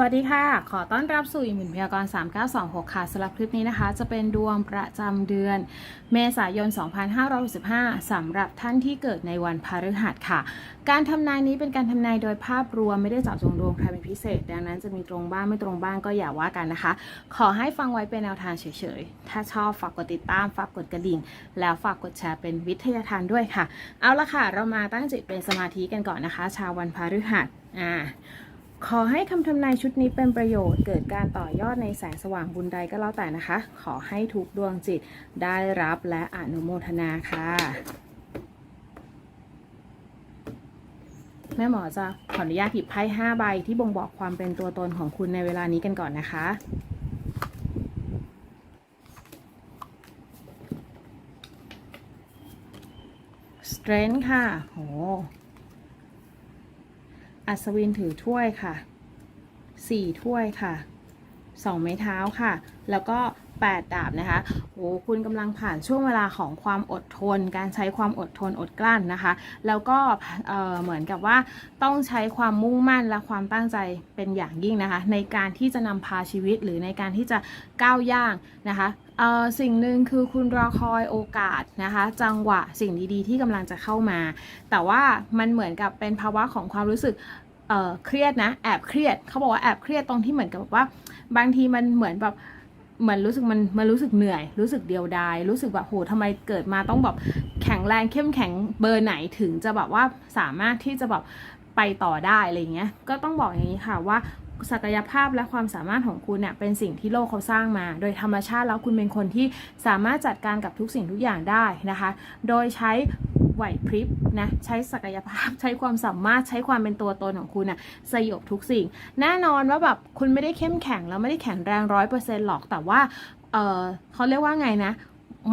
วัสดีค่ะ ขอต้อนรับสู่อีหมื่นพยากรณ์3926 ค่ะสำหรับคลิปนี้นะคะ จะเป็นดวงประจำเดือน เมษายน 2565สำหรับท่านที่เกิดในวันพฤหัสค่ะ การทำนายนี้เป็นการทำนายโดยภาพรวมไม่ได้เจาะจงดวงใครเป็นพิเศษ ดังนั้นจะมีตรงบ้างไม่ตรงบ้างก็อย่าว่ากันนะคะ ขอให้ฟังไว้เป็นแนวทางเฉยๆ ถ้าชอบฝากกดติดตามฝากกดกระดิ่ง แล้วฝากกดแชร์เป็นวิทยาทานด้วยค่ะ เอาละค่ะ เรามาตั้งจิตเป็นสมาธิกันก่อนนะคะ ชาววันพฤหัสอ่า ขอให้คำทำนายชุดนี้เป็นประโยชน์เกิดการต่อยอดในแสงสว่างบุญใดก็แล้วแต่นะคะ ขอให้ทุกดวงจิตได้รับและอนุโมทนาค่ะ แม่หมอจะขออนุญาตหยิบไพ่5ใบที่บ่งบอกความเป็นตัวตนของคุณในเวลานี้กันก่อนนะคะ Strength ค่ะโห อัศวินถือถ้วยค่ะสี่ถ้วยค่ะสองไม้เท้าค่ะ แล้วก็แปดดาบนะคะโอ้คุณกำลังผ่านช่วงเวลาของความอดทน การใช้ความอดทนอดกลั้นนะคะ แล้วก็เเหมือนกับว่าต้องใช้ความมุ่งมั่นและความตั้งใจเป็นอย่างยิ่งนะคะ ในการที่จะนำพาชีวิตหรือในการที่จะก้าวย่างนะคะ สิ่งหนึ่งคือคุณรอคอยโอกาสนะคะ จังหวะสิ่งดีๆ ที่กำลังจะเข้ามา แต่ว่ามันเหมือนกับเป็นภาวะของความรู้สึกเเครียดนะแอบเครียดเขาบอกว่าแอบเครียดตรงที่เหมือนกับแบบว่า บางทีมันเหมือนแบบเหมือนรู้สึกมันมันรู้สึกเหนื่อย รู้สึกเดียวดาย รู้สึกแบบโหทำไมเกิดมาต้องแบบแข็งแรงเข้มแข็งเบอร์ไหนถึงจะแบบว่าสามารถที่จะแบบไปต่อได้อะไรเงี้ย ก็ต้องบอกอย่างนี้ค่ะว่า ศักยภาพและความสามารถของคุณเนี่ยเป็นสิ่งที่โลกเขาสร้างมา โดยธรรมชาติแล้วคุณเป็นคนที่สามารถจัดการกับทุกสิ่งทุกอย่างได้นะคะ โดยใช้ไหวพริบนะใช้ศักยภาพใช้ความสามารถใช้ความเป็นตัวตนของคุณน่ะสยบทุกสิ่ง แน่นอนว่าแบบคุณไม่ได้เข้มแข็งแล้วไม่ได้แข็งแรงร้อยเปอร์เซ็นต์หรอกแต่ว่าเออเขาเรียกว่าไงนะ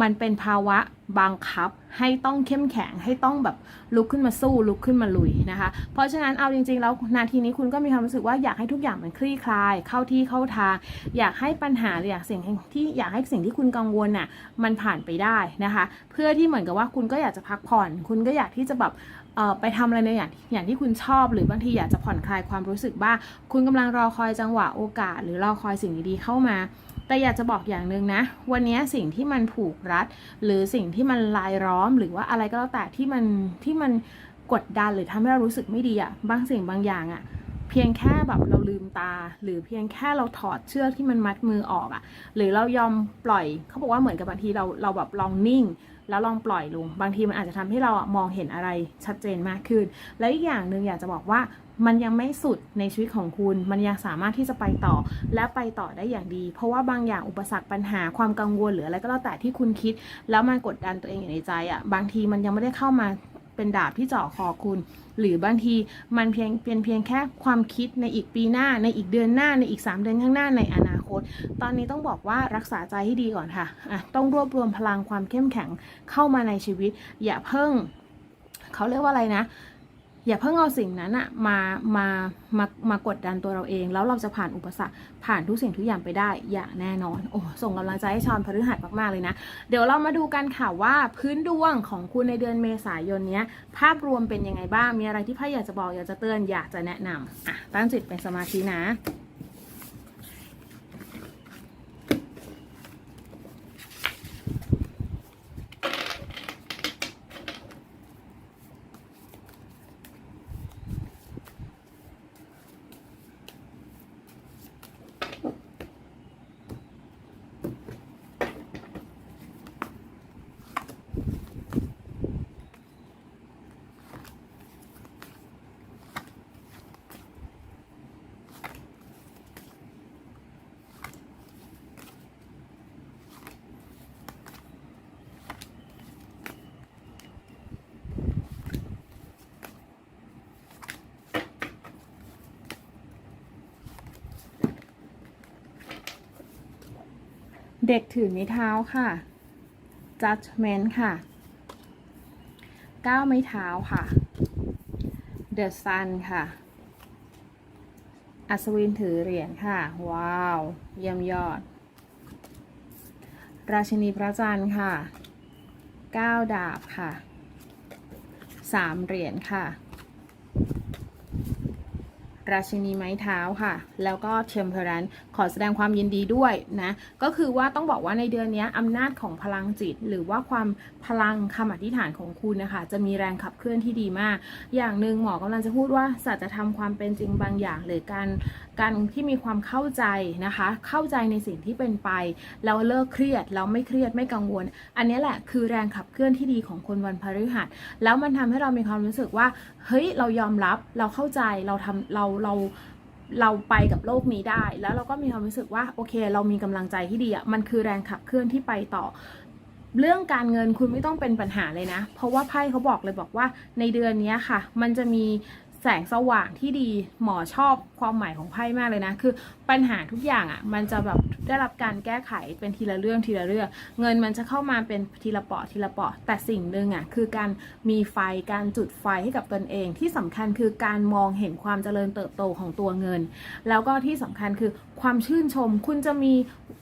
มันเป็นภาวะบังคับให้ต้องเข้มแข็งให้ต้องแบบลุกขึ้นมาสู้ลุกขึ้นมาลุยนะคะ เพราะฉะนั้นเอาจริงๆแล้วนาทีนี้คุณก็มีความรู้สึกว่าอยากให้ทุกอย่างมันคลี่คลาย เข้าที่เข้าทาง อยากให้ปัญหาหรืออยากสิ่งที่อยากให้สิ่งที่คุณกังวลน่ะมันผ่านไปได้นะคะ เพื่อที่เหมือนกับว่าคุณก็อยากจะพักผ่อน คุณก็อยากที่จะแบบไปทำอะไรในอย่างอย่างที่คุณชอบ หรือบางทีอยากจะผ่อนคลายความรู้สึกบ้างคุณกำลังรอคอยจังหวะโอกาส หรือรอคอยสิ่งดีๆเข้ามา แต่อยากจะบอกอย่างหนึ่งนะ วันนี้สิ่งที่มันผูกรัด หรือสิ่งที่มันลายล้อม หรือว่าอะไรก็แล้วแต่ที่มันที่มันกดดันหรือทำให้เรารู้สึกไม่ดีอะบางสิ่งบางอย่างอะเพียงแค่แบบเราลืมตา หรือเพียงแค่เราถอดเชือกที่มันมัดมือออกอะหรือเรายอมปล่อยเขาบอกว่าเหมือนกับบางทีเราเราแบบลองนิ่ง แล้วลองปล่อยลง บางทีมันอาจจะทำให้เราอะมองเห็นอะไรชัดเจนมากขึ้น และอีกอย่างหนึ่งอยากจะบอกว่า มันยังไม่สุดในชีวิตของคุณ มันยังสามารถที่จะไปต่อและไปต่อได้อย่างดี เพราะว่าบางอย่างอุปสรรคปัญหาความกังวลหรืออะไรก็แล้วแต่ที่คุณคิด แล้วมันกดดันตัวเองอยู่ในใจอะ่ะบางทีมันยังไม่ได้เข้ามาเป็นดาบที่เจาะคอคุณ หรือบางทีมันเพียงเป็นเพียงแค่ความคิดในอีกปีหน้า ในอีกเดือนหน้าในอีก 3 เดือนข้างหน้าในอนาคต ตอนนี้ต้องบอกว่ารักษาใจให้ดีก่อนค่ะอะต้องรวบรวมพลังความเข้มแข็งเข้ามาในชีวิต อย่าเพิ่ง เขาเรียกว่าอะไรนะ อย่าเพิ่งเอาสิ่งนั้นอะมามามามากดดันตัวเราเอง แล้วเราจะผ่านอุปสรรคผ่านทุกสิ่งทุกอย่างไปได้อย่างแน่นอน โอ้ส่งกำลังใจให้ชอนพฤหัสมากๆเลยนะ เดี๋ยวเรามาดูกันค่ะว่าพื้นดวงของคุณในเดือนเมษายนนี้ภาพรวมเป็นยังไงบ้างมีอะไรที่พ่ออยากจะบอกอยากจะเตือนอยากจะแนะนำอะตั้งจิตเป็นสมาธินะ เด็กถือไม้เท้าค่ะ judgment ค่ะก้าวไม้เท้าค่ะ the sun ค่ะ อัศวินถือเหรียญค่ะ ว้าว เยี่ยมยอด ราชินีพระจันทร์ค่ะก้าดาบค่ะสามเหรียญค่ะ ราชินีไม้เท้าค่ะ แล้วก็เทมเพรันขอแสดงความยินดีด้วยนะ ก็คือว่าต้องบอกว่าในเดือนนี้อำนาจของพลังจิต หรือว่าความพลังคำอธิษฐานของคุณนะคะ จะมีแรงขับเคลื่อนที่ดีมาก อย่างหนึ่งหมอกำลังจะพูดว่าสัจธรรมความเป็นจริงบางอย่างหรือการ การที่มีความเข้าใจนะคะ เข้าใจในสิ่งที่เป็นไป แล้วเลิกเครียดแล้วไม่เครียดไม่กังวล อันนี้แหละคือแรงขับเคลื่อนที่ดีของคนวันพฤหัส แล้วมันทำให้เรามีความรู้สึกว่า เฮ้ย เรายอมรับเราเข้าใจเราทำเราเราเราไปกับโลกนี้ได้ แล้วเราก็มีความรู้สึกว่าโอเค เรามีกำลังใจที่ดีอะมันคือแรงขับเคลื่อนที่ไปต่อเรื่องการเงินคุณไม่ต้องเป็นปัญหาเลยนะ เพราะว่าไพ่เขาบอกเลยบอกว่าในเดือนนี้ค่ะ มันจะมี แสงสว่างที่ดีหมอชอบความหมายของไพ่มากเลยนะ คือปัญหาทุกอย่างอะ่ะ มันจะแบบได้รับการแก้ไขเป็นทีละเรื่องทีละเรื่อง เงินมันจะเข้ามาเป็นทีละเปาะทีละเปาะ แต่สิ่งหนึ่งอะ่ะคือการมีไฟการจุดไฟให้กับตนเอง ที่สำคัญคือการมองเห็นความเจริญเติบโตของตัวเงิน แล้วก็ที่สำคัญคือความชื่นชมคุณจะมี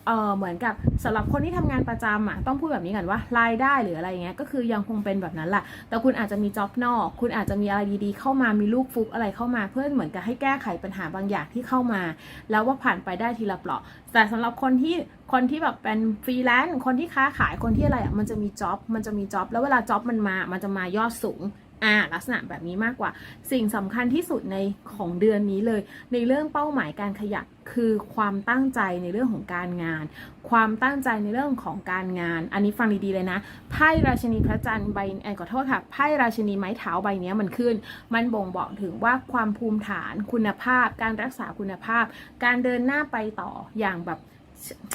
เอ่อเหมือนกับสำหรับคนที่ทำงานประจำอะต้องพูดแบบนี้กันว่ารายได้หรืออะไรอย่างเงี้ยก็คือยังคงเป็นแบบนั้นแหละแต่คุณอาจจะมีจ็อบนอก คุณอาจจะมีอะไรดีๆ เข้ามามีลูกฟุกอะไรเข้ามาเพื่อเหมือนกับให้แก้ไขปัญหาบางอย่างที่เข้ามา แล้วว่าผ่านไปได้ทีละเปลาะ แต่สำหรับคนที่คนที่แบบเป็นฟรีแลนซ์คนที่ค้าขายคนที่อะไรอะมันจะมีจ็อบมันจะมีจ็อบแล้วเวลาจ็อบมันมามันจะมายอดสูง อ่าลักษณะแบบนี้มากกว่า สิ่งสำคัญที่สุดในของเดือนนี้เลย ในเรื่องเป้าหมายการขยับคือความตั้งใจในเรื่องของการงาน ความตั้งใจในเรื่องของการงาน อันนี้ฟังดีๆเลยนะไพ่ราชินีพระจันทร์ใบเออขอโทษค่ะไพ่ราชินีไม้เท้าใบนี้มันขึ้น มันบ่งบอกถึงว่าความภูมิฐานคุณภาพ การรักษาคุณภาพ การเดินหน้าไปต่ออย่างแบบ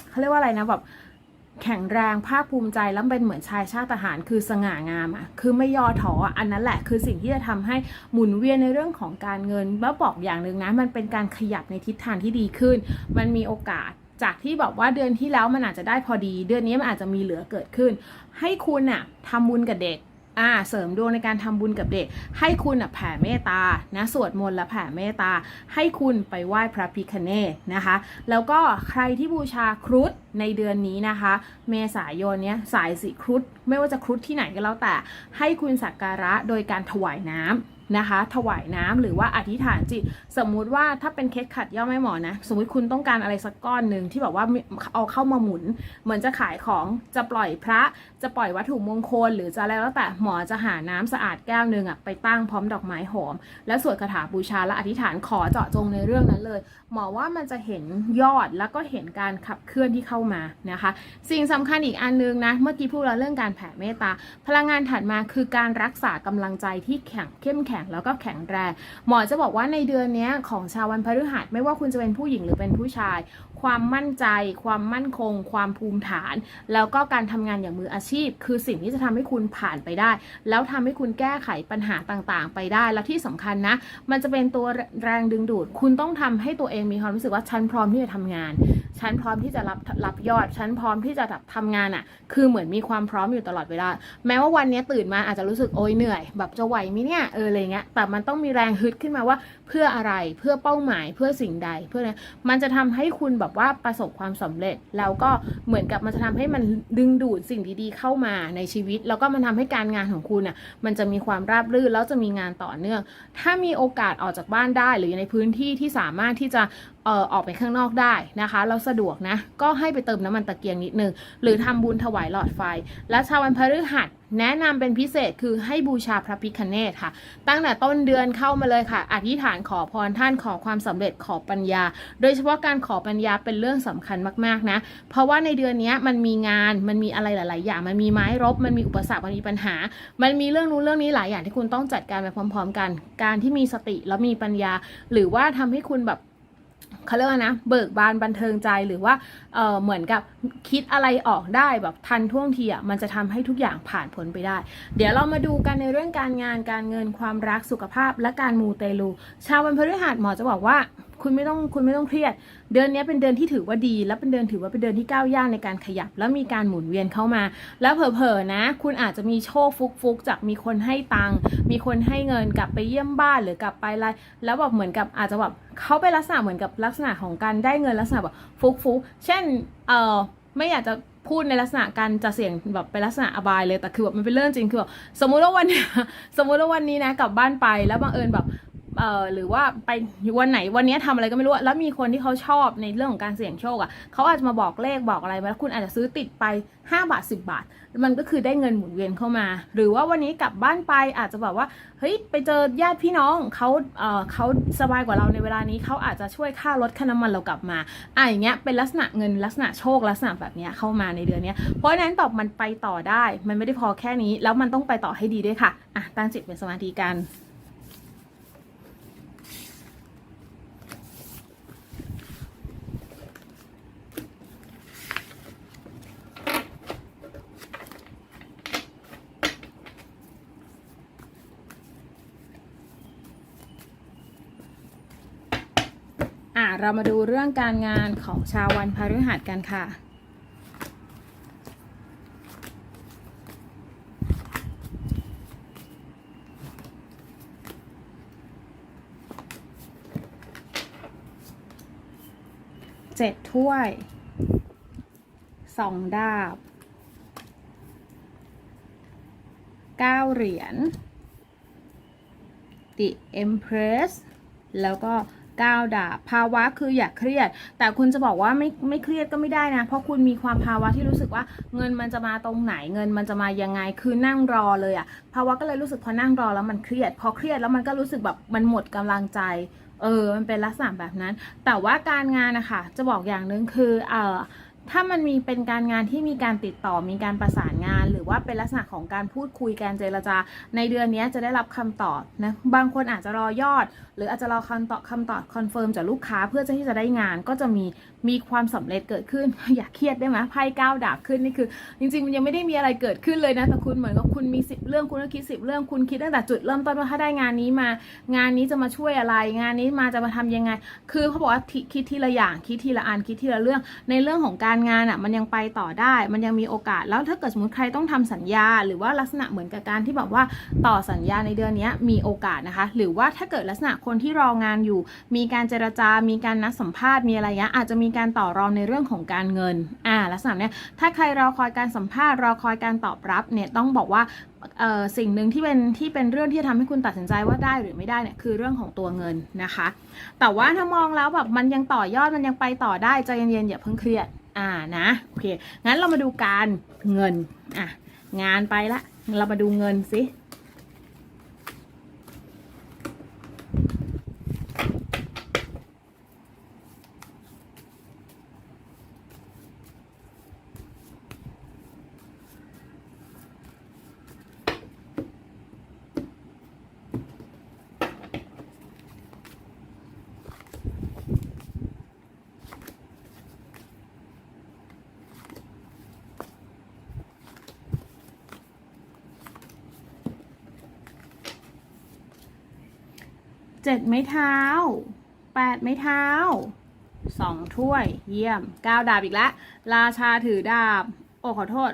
เขาเรียกว่าอะไรนะแบบ แข็งแรงภาคภูมิใจแล้วเป็นเหมือนชายชาติทหารคือสง่างามอะคือไม่ย่อท้ออันนั้นแหละคือสิ่งที่จะทำให้หมุนเวียนในเรื่องของการเงินแล้วบอกอย่างหนึ่งนะมันเป็นการขยับในทิศทางที่ดีขึ้น มันมีโอกาสจากที่บอกว่าเดือนที่แล้วมันอาจจะได้พอดี เดือนนี้มันอาจจะมีเหลือเกิดขึ้น ให้คุณอะทำบุญกับเด็ก อ่าเสริมดวงในการทำบุญกับเด็ก ให้คุณแผ่เมตตานะสวดมนต์และแผ่เมตตา ให้คุณไปไหว้พระพิคเนตนะคะ แล้วก็ใครที่บูชาครุฑในเดือนนี้นะคะ เมษายนเนี้ยสายสีครุฑไม่ว่าจะครุฑที่ไหนก็แล้วแต่ ให้คุณสักการะโดยการถวายน้ำ นะคะ ถวายน้ำหรือว่าอธิษฐานจิต สมมุติว่าถ้าเป็นเคสขัดย่อไม่หมอนะ สมมุติคุณต้องการอะไรสักก้อนหนึ่งที่แบบว่าเอาเข้ามาหมุน เหมือนจะขายของจะปล่อยพระ จะปล่อยวัตถุมงคล หรือจะอะไรแล้วแต่หมอจะหาน้ำสะอาดแก้วหนึ่งอะไปตั้งพร้อมดอกไม้หอม แล้วสวดคาถาบูชาและอธิษฐานขอเจาะจงในเรื่องนั้นเลย หมอว่ามันจะเห็นยอดแล้วก็เห็นการขับเคลื่อนที่เข้ามานะคะ สิ่งสำคัญอีกอันนึงนะเมื่อกี้พูดเราเรื่องการแผ่เมตตาพลังงานถัดมาคือการรักษากำลังใจที่แข็งเข้มแข็งข็งแล้วก็แข็งแรง หมอจะบอกว่าในเดือนนี้ของชาววันพฤหัสไม่ว่าคุณจะเป็นผู้หญิงหรือเป็นผู้ชาย ความมั่นใจ ความมั่นคง ความภูมิฐาน แล้วก็การทำงานอย่างมืออาชีพ คือสิ่งที่จะทำให้คุณผ่านไปได้ แล้วทำให้คุณแก้ไขปัญหาต่างๆ ไปได้แล้วที่สำคัญนะ มันจะเป็นตัวแรงดึงดูด คุณต้องทำให้ตัวเองมีความรู้สึกว่าฉันพร้อมที่จะทำงาน ฉันพร้อมที่จะรับรับยอด ฉันพร้อมที่จะแบบทำงานอะ่ะ คือเหมือนมีความพร้อมอยู่ตลอดเวลา แม้ว่าวันนี้ตื่นมาอาจจะรู้สึกโอยเหนื่อย แบบจะไหวไหมเนี่ย เอออะไรเงี้ย แต่มันต้องมีแรงฮึดขึ้นมาว่า เพื่ออะไรเพื่อเป้าหมายเพื่อสิ่งใดเพื่ออะไรมันจะทำให้คุณแบบว่าประสบความสำเร็จ แล้วก็เหมือนกับมันจะทำให้มันดึงดูดสิ่งดีๆ เข้ามาในชีวิต แล้วก็มันทำให้การงานของคุณอะมันจะมีความราบรื่นแล้วจะมีงานต่อเนื่อง ถ้ามีโอกาสออกจากบ้านได้หรือในพื้นที่ที่สามารถที่จะเอ่อออกไปข้างนอกได้นะคะเราสะดวกนะ ก็ให้ไปเติมน้ำมันตะเกียงนิดนึง หรือทำบุญถวายหลอดไฟ และชาววันพฤหัสแนะนำเป็นพิเศษคือให้บูชาพระพิคเนตค่ะ ตั้งแต่ต้นเดือนเข้ามาเลยค่ะ อธิษฐานขอพรท่านขอความสำเร็จขอปัญญา โดยเฉพาะการขอปัญญาเป็นเรื่องสำคัญมากๆนะ เพราะว่าในเดือนนี้มันมีงานมันมีอะไรหลาย ๆ อย่าง มันมีไม้รบ มันมีอุปสรรคมันมีปัญหา มันมีเรื่องนู้นเรื่องนี้หลายอย่างที่คุณต้องจัดการไปพร้อม ๆ กัน การที่มีสติแล้วมีปัญญา หรือว่าทำให้คุณแบบ เขาเรียกว่านะ เบิกบานบันเทิงใจหรือว่าเออเหมือนกับคิดอะไรออกได้แบบทันท่วงทีอะมันจะทำให้ทุกอย่างผ่านพ้นไปได้ เดี๋ยวเรามาดูกันในเรื่องการงานการเงินความรักสุขภาพและการมูเตลู ชาววันพฤหัสหมอจะบอกว่า คุณไม่ต้องคุณไม่ต้องเครียด เดือนนี้เป็นเดือนที่ถือว่าดี และเป็นเดือนถือว่าเป็นเดือนที่ก้าวย่างในการขยับ แล้วมีการหมุนเวียนเข้ามา แล้วเผลอๆนะ คุณอาจจะมีโชคฟุกๆ จากมีคนให้ตังค์มีคนให้เงินกลับไปเยี่ยมบ้านหรือกลับไปอะไรแล้วแบบเหมือนกับอาจจะแบบเขาเป็นลักษณะเหมือนกับลักษณะของการได้เงินลักษณะแบบฟุกๆเช่นเออไม่อยากจะพูดในลักษณะการจะเสี่ยงแบบเป็นลักษณะอบายเลยแต่คือแบบมันเป็นเรื่องจริงคือแบบสมมุติว่าวันนี้สมมุติว่าวันนี้นะกลับบ้านไปแล้วบังเอิญแบบ เอ่อหรือว่าไปวันไหนวันนี้ทำอะไรก็ไม่รู้แล้วมีคนที่เขาชอบในเรื่องของการเสี่ยงโชคอะเขาอาจจะมาบอกเลขบอกอะไรมาแล้วคุณอาจจะซื้อติดไป 5 บาท 10 บาท มันก็คือได้เงินหมุนเวียนเข้ามา หรือว่าวันนี้กลับบ้านไปอาจจะแบบว่าเฮ้ยไปเจอญาติพี่น้องเขาเอ่อเขาสบายกว่าเราในเวลานี้เขาอาจจะช่วยค่ารถค่าน้ำมันเรากลับมาอะอย่างเงี้ยเป็นลักษณะเงินลักษณะโชคลักษณะแบบเนี้ยเข้ามาในเดือนเนี้ยเพราะฉะนั้นตอบมันไปต่อได้ มันไม่ได้พอแค่นี้ แล้วมันต้องไปต่อให้ดีด้วยค่ะอะตั้งจิตเป็นสมาธิกัน เรามาดูเรื่องการงานของชาววันพฤหัสกันค่ะ เจ็ดถ้วย สองดาบ เก้าเหรียญ The Empress แล้วก็ ก้าวดาบ ภาวะคืออย่าเครียด แต่คุณจะบอกว่าไม่ไม่เครียดก็ไม่ได้นะ เพราะคุณมีความภาวะที่รู้สึกว่าเงินมันจะมาตรงไหนเงินมันจะมายังไงคือนั่งรอเลยอะภาวะก็เลยรู้สึกพอนั่งรอแล้วมันเครียด พอเครียดแล้วมันก็รู้สึกแบบมันหมดกำลังใจเออมันเป็นลักษณะแบบนั้น แต่ว่าการงานนะคะจะบอกอย่างหนึ่งคือเออ ถ้ามันมีเป็นการงานที่มีการติดต่อมีการประสานงาน หรือว่าเป็นลักษณะของการพูดคุยการเจรจา ในเดือนนี้จะได้รับคำตอบนะบางคนอาจจะรอยอด หรืออาจจะรอคำตอบคำตอบคอนเฟิร์มจากลูกค้าเพื่อที่จะได้งานก็จะมีมีความสำเร็จเกิดขึ้น อย่าเครียดได้ไหมไพ่ก้าวดาบขึ้นนี่คือ จริงๆมันยังไม่ได้มีอะไรเกิดขึ้นเลยนะแต่คุณเหมือนกับคุณมีสิบเรื่องคุณก็คิดสิบเรื่องคุณคิดตั้งแต่จุดเริ่มต้นว่าถ้าได้งานนี้มา งานนี้จะมาช่วยอะไร งานนี้มาจะมาทำยังไง คือเขาบอกว่าคิดทีละอย่างคิดทีละอันคิดทีละเรื่องในเรื่องของการงานอะมันยังไปต่อได้ มันยังมีโอกาสแล้วถ้าเกิดสมมติใครต้องทำสัญญา หรือว่าลักษณะเหมือนกับการที่แบบว่าต่อสัญญาในเดือนนี้มีโอกาสนะคะ หรือว่าถ้าเกิดลักษณะคนที่รองานอยู่ มีการเจรจา มีการนัดสัมภาษณ์มีอะไรเงี้ยอาจจะมีการต่อรองในเรื่องของการเงินอ่าลักษณะเนี้ยถ้าใครรอคอยการสัมภาษณ์รอคอยการตอบรับเนี่ยต้องบอกว่าสิ่งหนึ่งที่เป็นที่เป็นเรื่องที่จะทำให้คุณตัดสินใจว่าได้หรือไม่ได้เนี่ยคือเรื่องของตัวเงินนะคะ แต่ว่าถ้ามองแล้วแบบมันยังต่อยอดมันยังไปต่อได้ใจเย็นๆอย่าเพิ่งเครียด อ่านะโอเคงั้นเรามาดูการเงินอะงานไปละเรามาดูเงินสิ เจ็ดไม้เท้าแปดไม้เท้าสองถ้วยเยี่ยมเก้าดาบอีกแล้วราชาถือดาบ โอ้ขอโทษ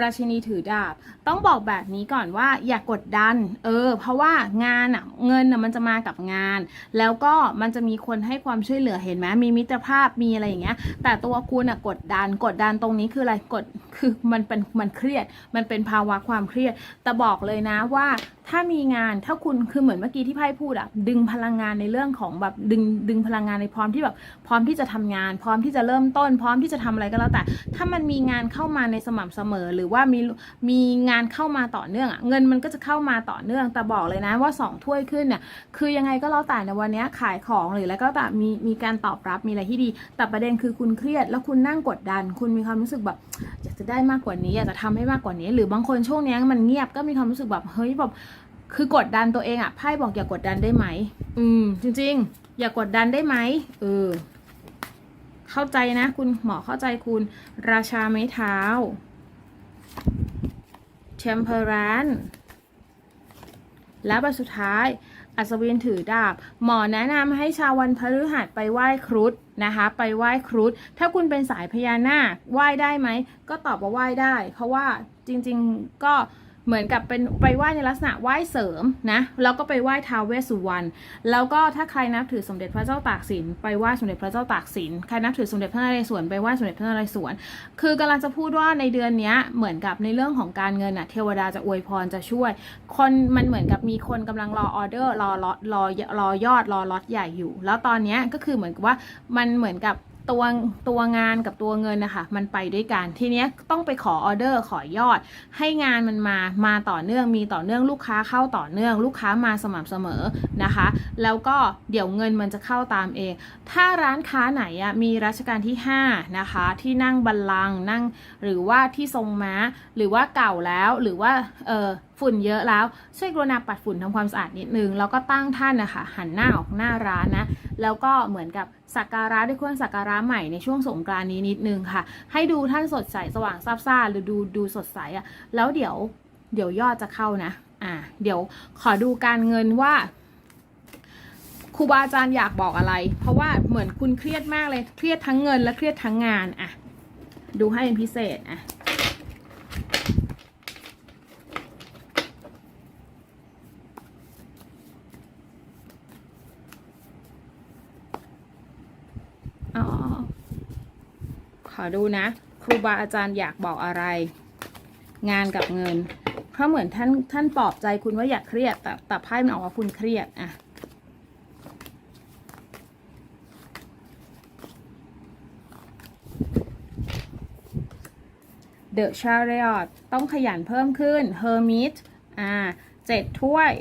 ราชินีถือดาบต้องบอกแบบนี้ก่อนว่าอย่ากกดดัน เออ เพราะว่างานอะเงินอะมันจะมากับงาน แล้วก็มันจะมีคนให้ความช่วยเหลือเห็นไหมมีมิตรภาพมีอะไรอย่างเงี้ย แต่ตัวคุณอะกดดันกดดันตรงนี้คืออะไรกดคือมันเป็นมันเครียด มันเป็นภาวะความเครียด แต่บอกเลยนะว่าถ้ามีงานถ้าคุณคือเหมือนเมื่อกี้ที่ไพ่พูดอะดึงพลังงานในเรื่องของแบบดึงดึงพลังงานในพร้อมที่แบบพร้อมที่จะทำงาน พร้อมที่จะเริ่มต้น พร้อมที่จะทำอะไรก็แล้วแต่ ถ้ามันมีงานเข้ามาในสม่ำเสมอ หรือว่ามีมีงานเข้ามาต่อเนื่องอะเงินมันก็จะเข้ามาต่อเนื่อง แต่บอกเลยนะว่าสองถ้วยขึ้นเนี่ยคือยังไงก็แล้วแต่ในวันนี้ขายของหรืออะไรก็แต่มีมีการตอบรับมีอะไรที่ดี แต่ประเด็นคือคุณเครียด แล้วคุณนั่งกดดัน คุณมีความรู้สึกแบบอยากจะได้มากกว่านี้อยากจะทำให้มากกว่านี้ หรือบางคนช่วงนี้มันเงียบก็มีความรู้สึกแบบเฮ้ยแบบคือกดดันตัวเองอะไพ่บอกอย่ากดดันได้ไหมอืม จริง ๆ อย่ากดดันได้ไหมเออเข้าใจนะ คุณหมอเข้าใจคุณ ราชาไม้เท้า temperance และใบสุดท้าย อัศวินถือดาบ หมอแนะนำให้ชาววันพฤหัสไปไหว้ครุฑนะคะ ไปไหว้ครุฑถ้าคุณเป็นสายพญานาคไหว้ได้ไหม ก็ตอบว่าไหว้ได้ เพราะว่าจริง ๆ ก็ เหมือนกับเป็นไปไหว้ในลักษณะไหว้เสริมนะแล้วก็ไปไหว้ท้าวเวสสุวรรณแล้วก็ถ้าใครนับถือสมเด็จพระเจ้าตากสินไปไหว้สมเด็จพระเจ้าตากสินใครนับถือสมเด็จพระนเรศวรไปไหว้สมเด็จพระนเรศวรคือกำลังจะพูดว่าในเดือนนี้เหมือนกับในเรื่องของการเงินอะเทวดาจะอวยพรจะช่วย คนมันเหมือนกับมีคนกำลังรอออเดอร์รอรอรอรอยอดรอล็อตใหญ่อยู่ แล้วตอนนี้ก็คือเหมือนกับว่ามันเหมือนกับ ตัวตัวงานกับตัวเงินนะคะมันไปด้วยกัน ทีเนี้ยต้องไปขอออเดอร์ขอยอด ให้งานมันมามาต่อเนื่องมีต่อเนื่องลูกค้าเข้าต่อเนื่อง ลูกค้ามาสม่ำเสมอนะคะ แล้วก็เดี๋ยวเงินมันจะเข้าตามเอง ถ้าร้านค้าไหนอะมีรัชกาลที่5นะคะที่นั่งบัลลังก์นั่งหรือว่าที่ทรงม้าหรือว่าเก่าแล้วหรือว่าเออฝุ่นเยอะแล้ว ช่วยกรุณาปัดฝุ่นทำความสะอาดนิดนึง แล้วก็ตั้งท่านนะคะหันหน้าออกหน้าร้านนะ แล้วก็เหมือนกับสักการะด้วยเครื่องสักการะใหม่ในช่วงสงกรานนี้นิดนึงค่ะ ให้ดูท่านสดใสสว่างซาบซ่าหรือดูดูสดใสอะแล้วเดี๋ยวเดี๋ยวยอดจะเข้านะ อ่า เดี๋ยวขอดูการเงินว่าครูบาอาจารย์อยากบอกอะไร เพราะว่าเหมือนคุณเครียดมากเลย เครียดทั้งเงินและเครียดทั้งงานอะดูให้เป็นพิเศษอะ อ๋อ ข อดูนะ ครูบาอาจารย์อยากบอกอะไร งานกับเงิน เพราะเหมือนท่านท่านปลอบใจคุณว่าอย่าเครียด แต่แต่ไพ่มันออกว่าคุณเครียดอะ The Chariot ต้องขยันเพิ่มขึ้น Hermit อ่าเจ็ดถ้วย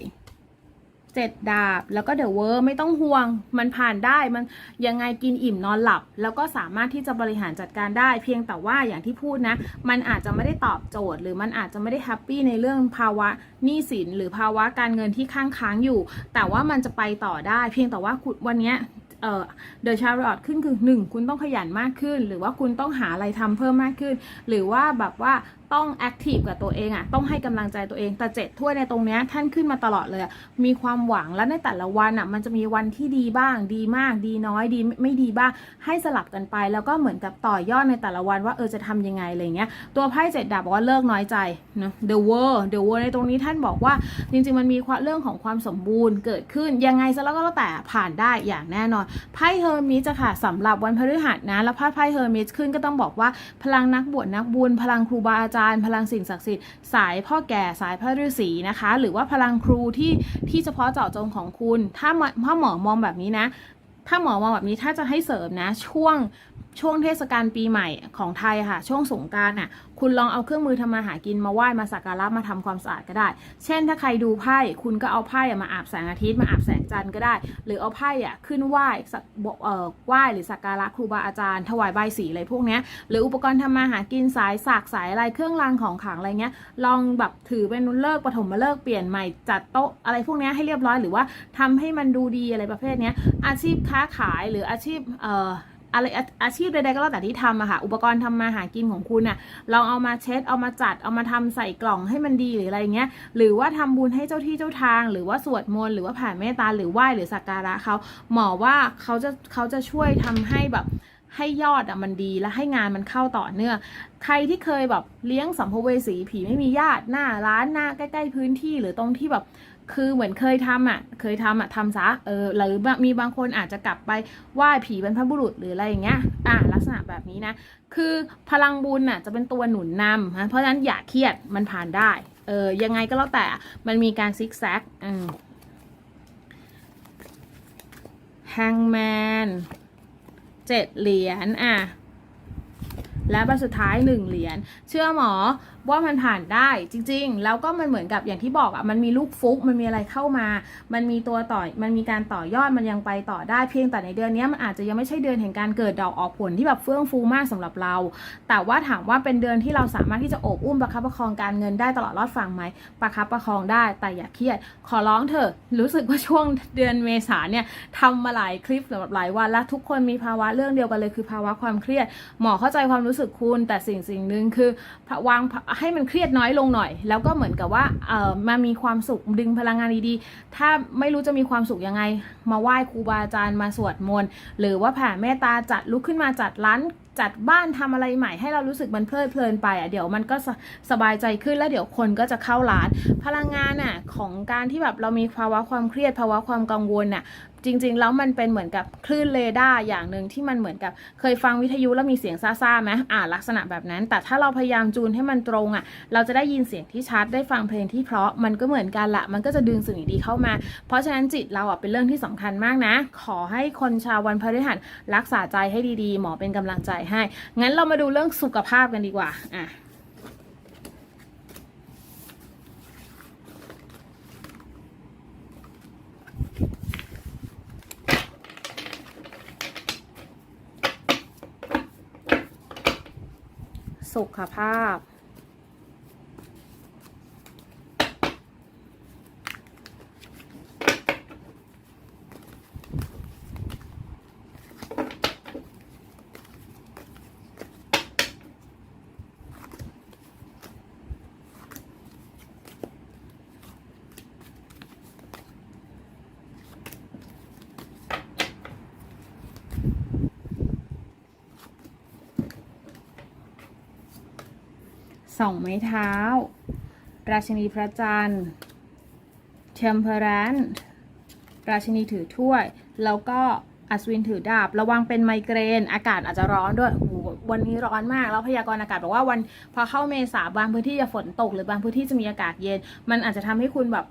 เจ็ดดาบ แล้วก็ The World ไม่ต้องห่วง มันผ่านได้มันยังไงกินอิ่มนอนหลับ แล้วก็สามารถที่จะบริหารจัดการได้ เพียงแต่ว่าอย่างที่พูดนะ มันอาจจะไม่ได้ตอบโจทย์ หรือมันอาจจะไม่ได้แฮปปี้ในเรื่องภาวะหนี้สินหรือภาวะการเงินที่ค้างค้างอยู่ แต่ว่ามันจะไปต่อได้ เพียงแต่ว่าวันนี้เอ่อ The Chariot ขึ้นคือหนึ่งคุณต้องขยันมากขึ้น หรือว่าคุณต้องหาอะไรทำเพิ่มมากขึ้น หรือว่าแบบว่า ต้องแอคทีฟกับตัวเองอะ่ะต้องให้กำลังใจตัวเองแต่เจ็ดถ้วยในตรงเนี้ยท่านขึ้นมาตลอดเลย มีความหวังและในแต่ละวันอะ่ะมันจะมีวันที่ดีบ้าง ดีมาก ดีน้อยดีไม่ดีบ้าง ให้สลับกันไป แล้วก็เหมือนกับต่อยอดในแต่ละวันว่าเออจะทำยังไงอะไรเงี้ยตัวไพ่เจ็ดดาบบอกว่าเลิกน้อยใจนะ The World The World ในตรงนี้ท่านบอกว่าจริงๆมันมีความเรื่องของความสมบูรณ์เกิดขึ้นยังไงซะแล้วก็แล้วแต่ผ่านได้อย่างแน่นอนไพ่เฮอร์มิสค่ะสำหรับวันพฤหัสนะแล้วไพ่ไพ่เฮอร์มิสขึ้นก็ต้องบอกว่าพลังนักบวชนักบุญพลังครูบาอาจารย์พลังสิ่งศักดิ์สิทธิ์สายพ่อแก่สายพระฤาษีนะคะ หรือว่าพลังครูที่ที่เฉพาะเจาะจงของคุณ ถ้าหมอถ้าหมอมองแบบนี้นะ ถ้าหมอมองแบบนี้ถ้าจะให้เสริมนะช่วงช่วงเทศกาลปีใหม่ของไทยค่ะ ช่วงสงการน่ะคุณลองเอาเครื่องมือทำมาหากินมาไหว้มาสักการะมาทำความสะอาดก็ได้ เช่นถ้าใครดูไพ่คุณก็เอาไพ่มาอาบแสงอาทิตย์มาอาบแสงจันทร์ก็ได้ หรือเอาไพ่อะขึ้นไหว้สักเอ่อไหว้หรือสักการะครูบาอาจารย์ถวายใบสีอะไรพวกเนี้ยหรืออุปกรณ์ทำมาหากินสายสักสายอะไรเครื่องรางของขลังอะไรเงี้ยลองแบบถือเป็นเลิกปฐมฤกษ์เปลี่ยนใหม่จัดโต๊ะอะไรพวกเนี้ยให้เรียบร้อยหรือว่าทำให้มันดูดีอะไรประเภทเนี้ยอาชีพค้าขายหรืออาชีพเอะไรอาชีพใดๆก็แล้วแต่ที่ทำอะค่ะ อุปกรณ์ทำมาหากินของคุณอะลองเอามาเช็ดเอามาจัดเอามาทำใส่กล่องให้มันดีหรืออะไรเงี้ย หรือว่าทำบุญให้เจ้าที่เจ้าทาง หรือว่าสวดมนต์หรือว่าแผ่เมตตาหรือไหว้หรือสักการะเขาหมอว่าเขาจะเขาจะช่วยทำให้แบบให้ยอดอะมันดีและให้งานมันเข้าต่อเนื่อง ใครที่เคยแบบเลี้ยงสัมภเวสีผีไม่มีญาติหน้าร้านหน้าใกล้ ๆ พื้นที่หรือตรงที่แบบ คือเหมือนเคยทำอะ เคยทำอะทำซะ เออ หรือมีบางคนอาจจะกลับไปไหว้ผีบรรพบุรุษหรืออะไรอย่างเงี้ย อะลักษณะแบบนี้นะ คือพลังบุญน่ะจะเป็นตัวหนุนนำนะเพราะฉะนั้นอย่าเครียดมันผ่านได้ เออ ยังไงก็แล้วแต่มันมีการซิกแซกอืมแฮงแมนเจ็ดเหรียญอะและใบสุดท้ายหนึ่งเหรียญ เชื่อหมอว่ามันผ่านได้จริง ๆ แล้วก็มันเหมือนกับอย่างที่บอกอะมันมีลูกฟุกมันมีอะไรเข้ามา มันมีตัวต่อมันมีการต่อยอดมันยังไปต่อได้เพียงแต่ในเดือนนี้มันอาจจะยังไม่ใช่เดือนแห่งการเกิดดอกออกผลที่แบบเฟื่องฟูมากสำหรับเรา แต่ว่าถามว่าเป็นเดือนที่เราสามารถที่จะโอบอุ้มประคับประคองการเงินได้ตลอดรอดฝั่งไหมประคับประคองได้แต่อย่าเครียด ขอร้องเถอะรู้สึกว่าช่วงเดือนเมษาเนี่ยทำมาหลายคลิปสำหรับหลายวันและทุกคนมีภาวะเรื่องเดียวกันเลยคือภาวะความเครียด หมอเข้าใจความรู้สึกคุณ แต่สิ่งสิ่งหนึ่งคือวางให้มันเครียดน้อยลงหน่อย แล้วก็เหมือนกับว่าเออมามีความสุขดึงพลังงานดีๆ ถ้าไม่รู้จะมีความสุขยังไง มาไหว้ครูบาอาจารย์มาสวดมนต์หรือว่าแผ่เมตตาจัดลุกขึ้นมาจัดร้านจัดบ้านทำอะไรใหม่ให้เรารู้สึกมันเพลิดเพลินไปอะเดี๋ยวมันก็สสบายใจขึ้นแล้วเดี๋ยวคนก็จะเข้าร้าน พลังงานน่ะของการที่แบบเรามีภาวะความเครียดภาวะความกังวลน่ะ จริง ๆ แล้วมันเป็นเหมือนกับคลื่นเรดาร์อย่างหนึ่งที่มันเหมือนกับเคยฟังวิทยุแล้วมีเสียงซ่าๆไหมอ่าลักษณะแบบนั้น แต่ถ้าเราพยายามจูนให้มันตรงอะ เราจะได้ยินเสียงที่ชัดได้ฟังเพลงที่เพราะมันก็เหมือนกันละมันก็จะดึงสิ่งดีๆเข้ามา เพราะฉะนั้นจิตเราอะเป็นเรื่องที่สำคัญมากนะ ขอให้คนชาววันพฤหัสรักษาใจให้ดีๆ หมอเป็นกำลังใจให้งั้นเรามาดูเรื่องสุขภาพกันดีกว่าอะ สุขภาพ สองไม้เท้า ราชินีพระจันทร์เทมเพอรันราชินีถือถ้วย แล้วก็อัศวินถือดาบ ระวังเป็นไมเกรน อากาศอาจจะร้อนด้วยวันนี้ร้อนมาก แล้วพยากรณ์อากาศบอกว่าวันพอเข้าเมษาบางพื้นที่จะฝนตก หรือบางพื้นที่จะมีอากาศเย็น มันอาจจะทำให้คุณแบบ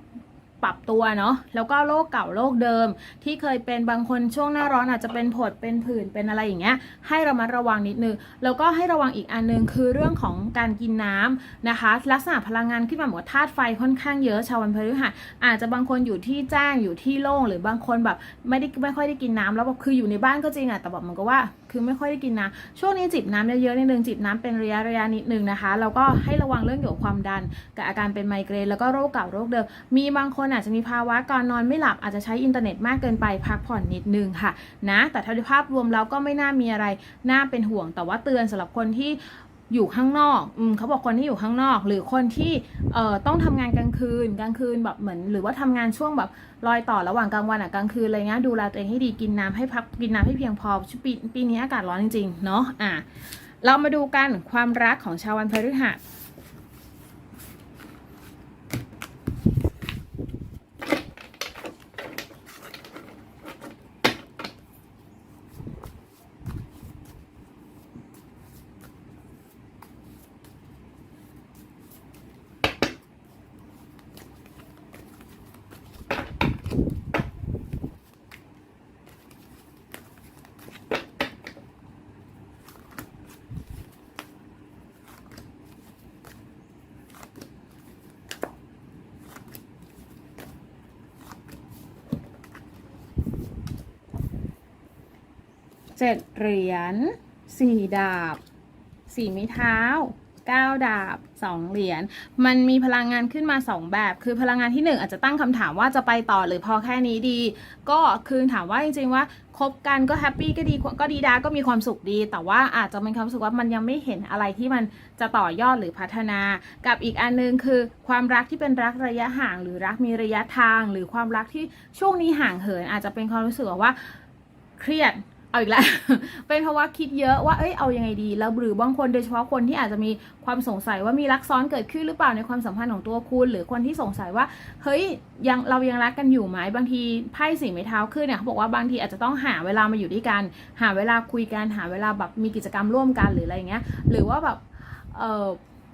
ปรับตัวเนาะแล้วก็โรคเก่าโรคเดิม ที่เคยเป็นบางคนช่วงหน้าร้อนอาจจะเป็นผดเป็นผื่นเป็นอะไรอย่างเงี้ยให้ระมัดระวังนิดนึงแล้วก็ให้ระวังอีกอันนึงคือเรื่องของการกินน้ำนะคะ ลักษณะพลังงานขึ้นมาบอกว่าธาตุไฟค่อนข้างเยอะชาววันพฤหัสอาจจะบางคนอยู่ที่แจ้งอยู่ที่โล่งหรือบางคนแบบไม่ได้ไม่ค่อยได้กินน้ำแล้วแบบคืออยู่ในบ้านก็จริงอะแต่แบบมันก็ว่า คือไม่ค่อยได้กินนะ ช่วงนี้จิบน้ำเยอะๆนิดนึงจิบน้ำเป็นระยะระยะนิดนึงนะคะแล้วก็ให้ระวังเรื่องเกี่ยวกับความดัน กับอาการเป็นไมเกรนแล้วก็โรคเก่าโรคเดิมมีบางคนอาจจะมีภาวะก่อนนอนไม่หลับอาจจะใช้อินเทอร์เน็ตมากเกินไปพักผ่อนนิดนึงค่ะนะแต่ถ้าภาพรวมแล้วก็ไม่น่ามีอะไรน่าเป็นห่วงแต่ว่าเตือนสำหรับคนที่ อยู่ข้างนอกอืมเขาบอกคนที่อยู่ข้างนอก หรือคนที่เอ่อต้องทำงานกลางคืนกลางคืนแบบเหมือน หรือว่าทำงานช่วงแบบรอยต่อระหว่างกลางวันอะกลางคืนอะไรเงี้ยดูแลตัวเองให้ดีกินน้ำให้พักกินน้ำให้เพียงพอปีปีนี้อากาศร้อนจริงๆเนาะอะเรามาดูกันความรักของชาววันพฤหัส เจ็ดเหรียญสี่ดาบสี่ไม้เท้าเก้าดาบสองเหรียญมันมีพลังงานขึ้นมาสองแบบ คือพลังงานที่หนึ่งอาจจะตั้งคำถามว่าจะไปต่อหรือพอแค่นี้ดี ก็คือถามว่าจริงๆว่าคบกันก็แฮปปี้ก็ดีก็ดีดาก็มีความสุขดี แต่ว่าอาจจะเป็นความรู้สึกว่ามันยังไม่เห็นอะไรที่มันจะต่อยอดหรือพัฒนา กับอีกอันนึงคือ ความรักที่เป็นรักระยะห่าง หรือรักมีระยะทาง หรือความรักที่ช่วงนี้ห่างเหิน อาจจะเป็นความรู้สึกว่าเครียด เอาอีกแล้ว เป็นเพราะว่าคิดเยอะว่า เอ้ย เอายังไงดี แล้วหรือบางคนโดยเฉพาะคนที่อาจจะมีความสงสัยว่ามีรักซ้อนเกิดขึ้นหรือเปล่าในความสัมพันธ์ของตัวคุณ หรือคนที่สงสัยว่า เฮ้ย ยังเรายังรักกันอยู่ไหม บางทีไพ่สีไม้เท้าขึ้นเนี่ยเขาบอกว่าบางทีอาจจะต้องหาเวลามาอยู่ด้วยกัน หาเวลาคุยกัน หาเวลาแบบมีกิจกรรมร่วมกันหรืออะไรเงี้ย หรือว่าแบบ เออ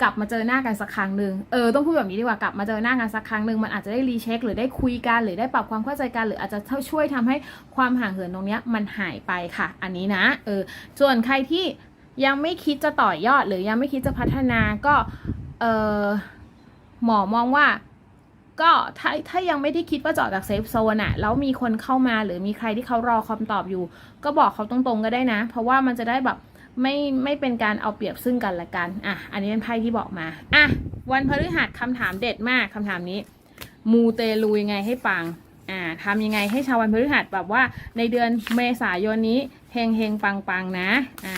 กลับมาเจอหน้ากันสักครั้งหนึ่งเออต้องพูดแบบนี้ดีกว่ากลับมาเจอหน้ากันสักครั้งหนึ่งมันอาจจะได้รีเช็คหรือได้คุยกันหรือได้ปรับความเข้าใจกันหรืออาจจะช่วยทำให้ความห่างเหินตรงเนี้ยมันหายไปค่ะ อันนี้นะเออส่วนใครที่ยังไม่คิดจะต่อยอดหรือยังไม่คิดจะพัฒนาก็เออหมอมองว่าก็ถ้าถ้ายังไม่ได้คิดว่าจะออกจากเซฟโซนอะแล้วมีคนเข้ามาหรือมีใครที่เขารอคำตอบอยู่ ก็บอกเขาตรงๆก็ได้นะ เพราะว่ามันจะได้แบบ ไม่ไม่เป็นการเอาเปรียบซึ่งกันและกัน อะ อันนี้เป็นไพ่ที่บอกมา อะ วันพฤหัสคำถามเด็ดมากคำถามนี้ มูเตลูยังไงให้ปัง อ่าทำยังไงให้ชาววันพฤหัสแบบว่าในเดือนเมษายนนี้เฮงเฮงปังปังนะ อ่า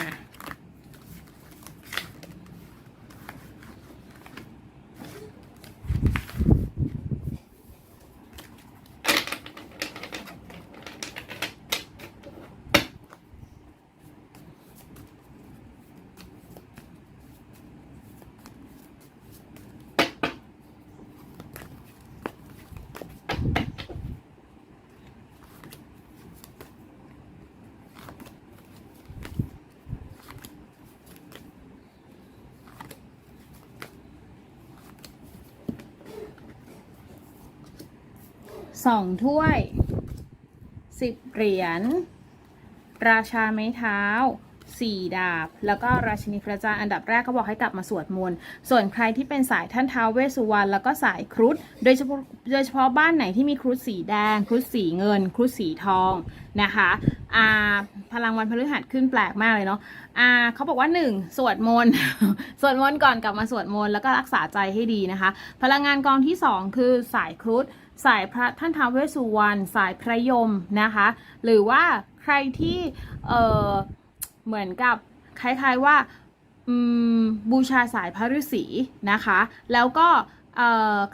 สองถ้วยสิบเหรียญ ราชาไม้เท้าสี่ดาบ แล้วก็ราชินีพระจันทร์อันดับแรกเขาบอกให้กลับมาสวดมนต์ ส่วนใครที่เป็นสายท่านท้าวเวสุวรรณแล้วก็สายครุฑ โดยเฉพาะโดยเฉพาะบ้านไหนที่มีครุฑสีแดง ครุฑสีเงิน ครุฑสีทองนะคะ อ่า พลังวันพฤหัสขึ้นแปลกมากเลยเนาะอ่าเขาบอกว่าหนึ่งสวดมนต์ สวดมนต์ก่อนกลับมาสวดมนต์แล้วก็รักษาใจให้ดีนะคะ พลังงานกองที่สองคือสายครุฑสายพระท่านท้าวเวสสุวรรณสายพระยมนะคะ หรือว่าใครที่เออเหมือนกับคล้ายๆว่าบูชาสายพระฤาษีนะคะ แล้วก็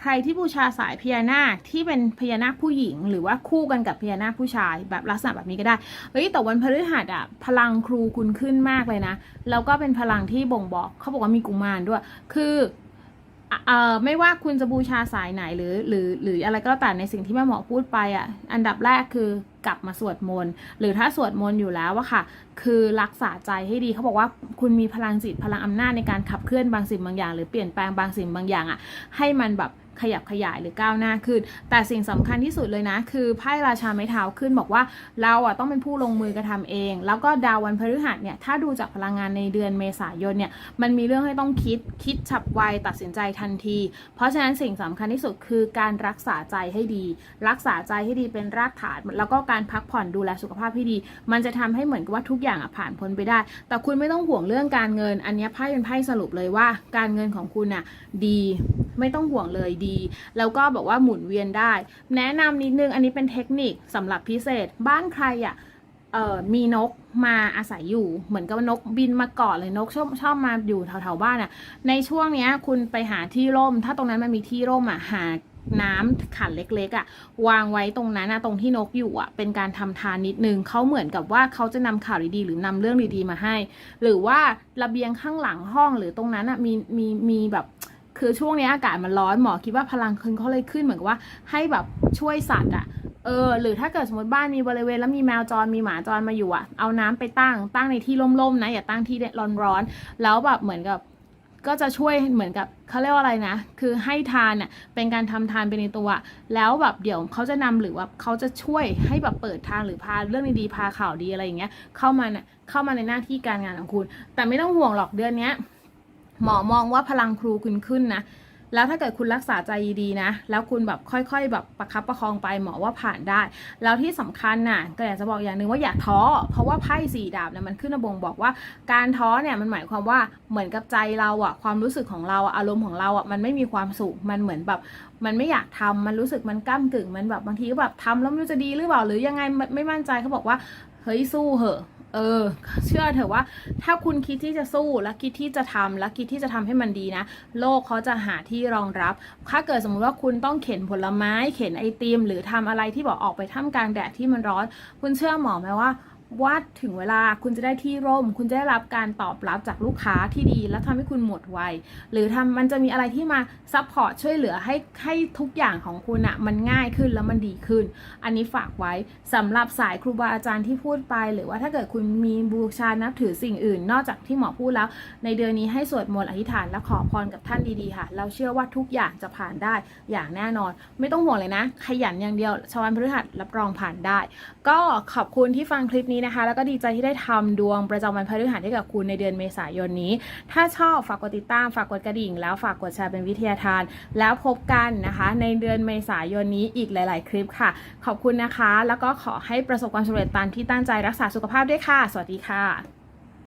ใครที่บูชาสายพญานาคที่เป็นพญานาคผู้หญิง หรือว่าคู่กันกับพญานาคผู้ชายแบบลักษณะแบบนี้ก็ได้เฮ้ยแต่วันพฤหัสอะพลังครูคุณขึ้นมากเลยนะ แล้วก็เป็นพลังที่บ่งบอกเขาบอกว่ามีกุมารด้วย คือ เอ่อไม่ว่าคุณจะบูชาสายไหนหรือหรือหรืออะไรก็แล้วแต่ในสิ่งที่แม่หมอพูดไปอะอันดับแรกคือกลับมาสวดมนต์หรือถ้าสวดมนต์อยู่แล้วอะค่ะ คือรักษาใจให้ดีเขาบอกว่าคุณมีพลังจิตพลังอำนาจในการขับเคลื่อนบางสิ่งบางอย่าง หรือเปลี่ยนแปลงบางสิ่งบางอย่างอะให้มันแบบ ขยับขยายหรือก้าวหน้าขึ้น แต่สิ่งสำคัญที่สุดเลยนะ คือไพ่ราชาไม้เท้าขึ้นบอกว่าเราอะต้องเป็นผู้ลงมือกระทำเอง แล้วก็ดาววันพฤหัสเนี่ยถ้าดูจากพลังงานในเดือนเมษายนเนี่ยมันมีเรื่องให้ต้องคิดคิดฉับไวตัดสินใจทันที เพราะฉะนั้นสิ่งสำคัญที่สุดคือการรักษาใจให้ดี รักษาใจให้ดีเป็นรากฐาน แล้วก็การพักผ่อนดูแลสุขภาพที่ดี มันจะทำให้เหมือนกับว่าทุกอย่างอะผ่านพ้นไปได้ แต่คุณไม่ต้องห่วงเรื่องการเงิน อันนี้ไพ่เป็นไพ่สรุปเลยว่า การเงินของคุณอะดีไม่ต้องห่วงเลยดี แล้วก็บอกว่าหมุนเวียนได้ แนะนำนิดนึงอันนี้เป็นเทคนิคสำหรับพิเศษ บ้านใครอะเอ่อมีนกมาอาศัยอยู่เหมือนกับนกบินมาเกาะเลยนกชอบชอบมาอยู่แถวๆบ้านอะ ในช่วงเนี้ยคุณไปหาที่ร่ม ถ้าตรงนั้นมันมีที่ร่มอะหาน้ำขันเล็กๆอะ วางไว้ตรงนั้นนะตรงที่นกอยู่อะ เป็นการทำทานนิดนึงเขาเหมือนกับว่าเขาจะนำข่าวดีๆ หรือนำเรื่องดีๆมาให้ หรือว่าระเบียงข้างหลังห้องหรือตรงนั้นอะมีมีมีแบบ คือช่วงนี้อากาศมันร้อนหมอคิดว่าพลังคืนเขาเลยขึ้นเหมือนกับว่าให้แบบช่วยสัตว์อะเออหรือถ้าเกิดสมมติบ้านมีบริเวณแล้วมีแมวจรมีหมาจรมาอยู่อะเอาน้ำไปตั้งตั้งในที่ร่มๆนะอย่าตั้งที่ร้อนๆแล้วแบบเหมือนกับก็จะช่วยเหมือนกับเขาเรียกว่าอะไรนะ คือให้ทานอะเป็นการทำทานไปในตัว แล้วแบบเดี๋ยวเขาจะนำหรือว่าเขาจะช่วยให้แบบเปิดทางหรือพาเรื่องดีๆพาข่าวดีอะไรอย่างเงี้ยเข้ามาน่ะเข้ามาในหน้าที่การงานของคุณ แต่ไม่ต้องห่วงหรอกเดือนเนี้ย หมอมองว่าพลังครูคุณขึ้นนะ แล้วถ้าเกิดคุณรักษาใจดีๆนะ แล้วคุณแบบค่อยๆ แบบประคับประคองไปหมอว่าผ่านได้ แล้วที่สำคัญน่ะก็อยากจะบอกอย่างหนึ่งว่าอย่าท้อ เพราะว่าไพ่สี่ดาบเนี่ยมันขึ้นมาบ่งบอกว่า การท้อเนี่ยมันหมายความว่าเหมือนกับใจเราอะความรู้สึกของเราอะอารมณ์ของเราอะมันไม่มีความสุข มันเหมือนแบบมันไม่อยากทำมันรู้สึกมันก้ากึ่ง มันแบบบางทีก็แบบทำแล้วไม่รู้จะดีหรือเปล่า หรือยังไงไม่มั่นใจเขาบอกว่า เฮ้ยสู้เหอะ เออ เชื่อเถอะว่า ถ้าคุณคิดที่จะสู้และคิดที่จะทำและคิดที่จะทำให้มันดีนะ โลกเขาจะหาที่รองรับ ถ้าเกิดสมมุติว่าคุณต้องเข็นผลไม้ เข็นไอติม หรือทำอะไรที่บอกออกไปท่ามกลางแดดที่มันร้อน คุณเชื่อหมอไหมว่า ว่าถึงเวลาคุณจะได้ที่ร่ม คุณจะได้รับการตอบรับจากลูกค้าที่ดี และทำให้คุณหมดไวหรือทำมันจะมีอะไรที่มาซัพพอร์ตช่วยเหลือให้ให้ทุกอย่างของคุณอะมันง่ายขึ้นแล้วมันดีขึ้น อันนี้ฝากไว้สำหรับสายครูบาอาจารย์ที่พูดไป หรือว่าถ้าเกิดคุณมีบูชานับถือสิ่งอื่น นอกจากที่หมอพูดแล้ว ในเดือนนี้ให้สวดมนต์อธิษฐานและขอพรกับท่านดีๆค่ะ เราเชื่อว่าทุกอย่างจะผ่านได้อย่างแน่นอน ไม่ต้องห่วงเลยนะ ขยันอย่างเดียวชาวันพฤหัสรับรองผ่านได้ ก็ขอบคุณที่ฟังคลิปนี้นะคะ แล้วก็ดีใจที่ได้ทำดวงประจำวันพฤหัสให้กับคุณในเดือนเมษายนนี้ ถ้าชอบฝากกดติดตามฝากกดกระดิ่ง แล้วฝากกดแชร์เป็นวิทยาทาน แล้วพบกันนะคะ ในเดือนเมษายนนี้อีกหลาย ๆ คลิปค่ะ ขอบคุณนะคะ แล้วก็ขอให้ประสบความสำเร็จตามที่ตั้งใจรักษาสุขภาพด้วยค่ะ สวัสดีค่ะ